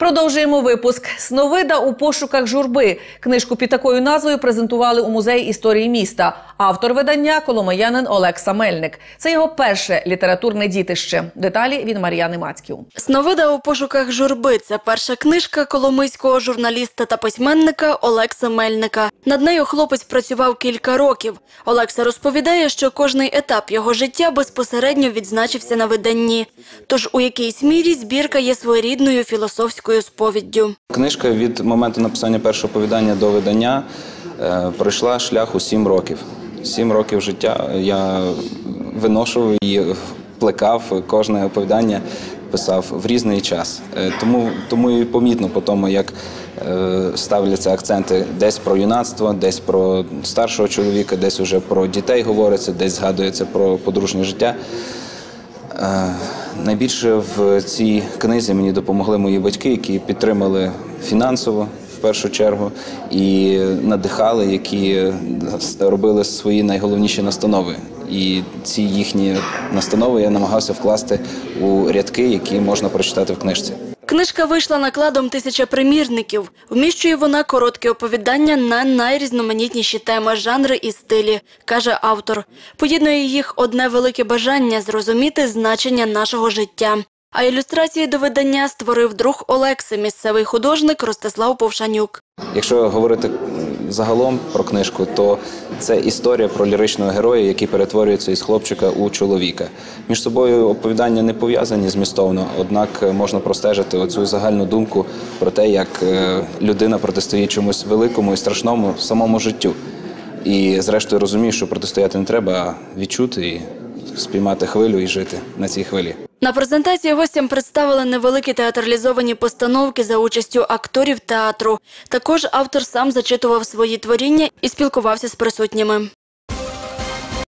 Продовжуємо випуск. Сновида у пошуках журби. Книжку під такою назвою презентували у музеї історії міста. Автор видання коломиянин Олег Самельник. Це його перше літературне дітище. Деталі від Мар'яни Мацьків. Сновида у пошуках журби це перша книжка коломийського журналіста та письменника Олекса Мельника. Над нею хлопець працював кілька років. Олекса розповідає, що кожний етап його життя безпосередньо відзначився на виданні. Тож у якійсь мірі збірка є своєрідною філософською сповіддю. Книжка від моменту написання першого оповідання до видання е, пройшла шлях у сім років. Сім років життя я виношував і плекав кожне оповідання, писав в різний час. Е, Тому, тому і помітно по тому, як е, ставляться акценти десь про юнацтво, десь про старшого чоловіка, десь уже про дітей говориться, десь згадується про подружнє життя. Е, Найбільше в цій книзі мені допомогли мої батьки, які підтримали фінансово першу чергу і надихали, які робили свої найголовніші настанови. І ці їхні настанови я намагався вкласти у рядки, які можна прочитати в книжці. Книжка вийшла накладом тисяча примірників. Вміщує вона короткі оповідання на найрізноманітніші теми, жанри і стилі, каже автор. Поєднує їх одне велике бажання зрозуміти значення нашого життя. А ілюстрації до видання створив друг Олекси, місцевий художник Ростислав Повшанюк. Якщо говорити загалом про книжку, то це історія про ліричного героя, який перетворюється із хлопчика у чоловіка. Між собою оповідання не пов'язані змістовно, однак можна простежити оцю загальну думку про те, як е, людина протистоїть чомусь великому і страшному самому життю. І зрештою розуміє, що протистояти не треба, а відчути і спіймати хвилю і жити на цій хвилі. На презентації гостям представили невеликі театралізовані постановки за участю акторів театру. Також автор сам зачитував свої творіння і спілкувався з присутніми.